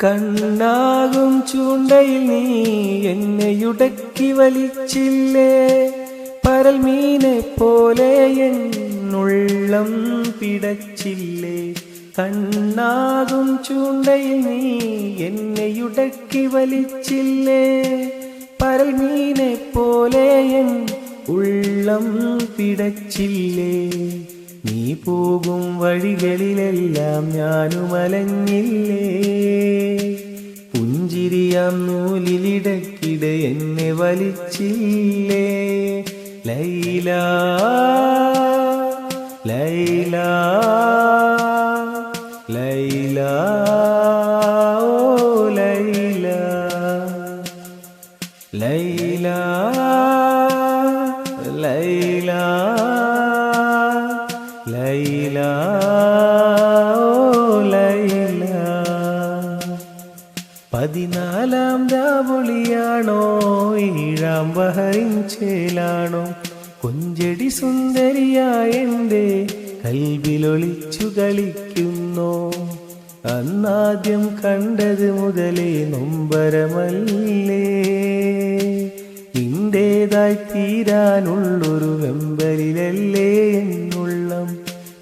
കണ്ണാകും ചൂണ്ടയിൽ നീ എന്നെയുടക്കി വലിച്ചില്ലേ? പരൽമീനെ പോലെ എന്നുള്ളം പിടച്ചില്ലേ? കണ്ണാകും ചൂണ്ടയിൽ നീ എന്നെയുടക്കി വലിച്ചില്ലേ? പരൽമീനെ പോലെ എൻ ഉള്ളം പിടച്ചില്ലേ? നീ പോകും വഴികളിലെല്ലാം ഞാനും അലഞ്ഞില്ലേ പുഞ്ചിരിയാം നൂലിലിടക്കിടെ എന്നെ വലിച്ചില്ലേ? ലൈല ലൈല ലൈല ഓ ലൈല ലൈല. ലൈല പതിനാലാം രാവുളിയാണോ ഈഴാം ബഹറിൻ ചേലാണോ? കൊഞ്ചടി സുന്ദരിയായ എന്റെ കൽവിലൊളിച്ചു കളിക്കുന്നോ. അന്നാദ്യം കണ്ടത് മുതലേ നൊമ്പരമല്ലേ. നിന്റേതായി തീരാനുള്ളൊരു വെമ്പലിലല്ലേ എന്നുള്ളം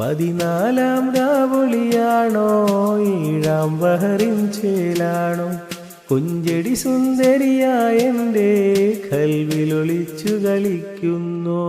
പതിനാലാം രാവുളിയാണോ? ഏഴാം ബഹറിൻ ചേലാണോ? കുഞ്ചടി സുന്ദരിയായ എന്റെ കൽവിലൊളിച്ചു കളിക്കുന്നോ.